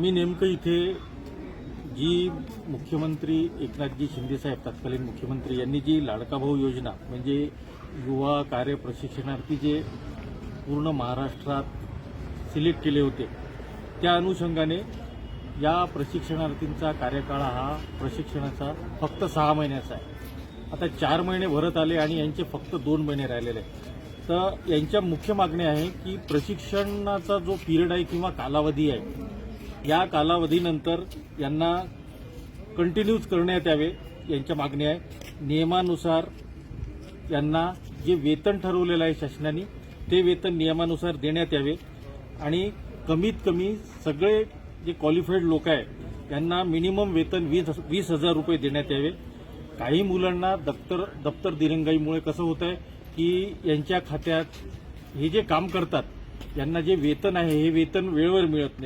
आम्ही नेमकं इथे जी मुख्यमंत्री एकनाथजी शिंदेसाहेब तत्कालीन मुख्यमंत्री यांनी जी लाडका भाऊ योजना म्हणजे युवा कार्य प्रशिक्षणार्थी जे पूर्ण महाराष्ट्रात सिलेक्ट केले होते त्या अनुषंगाने या प्रशिक्षणार्थींचा कार्यकाळ हा प्रशिक्षणाचा फक्त सहा महिन्याचा आहे. आता चार महिने भरत आले आणि यांचे फक्त दोन महिने राहिलेले आहेत. तर यांच्या मुख्य मागण्या आहे की प्रशिक्षणाचा जो पिरियड आहे किंवा कालावधी आहे या कालावधीनंतर यांना कंटिन्यूज करण्यात यावे यांच्या मागण्या आहे नियमानुसार यांना जे वेतन ठरवलेलं आहे शासनाने ते वेतन नियमानुसार देण्यात यावे. आणि कमीत कमी सगळे जे क्वालिफाईड लोक आहे यांना मिनिमम वेतन वीस वीस हजार रुपये देण्यात यावे. काही मुलांना दप्तर दप्तर दिरंगाईमुळे कसं होत आहे की यांच्या खात्यात हे जे काम करतात यांना जे वेतन आहे हे वेतन वेळेवर मिळत नाही.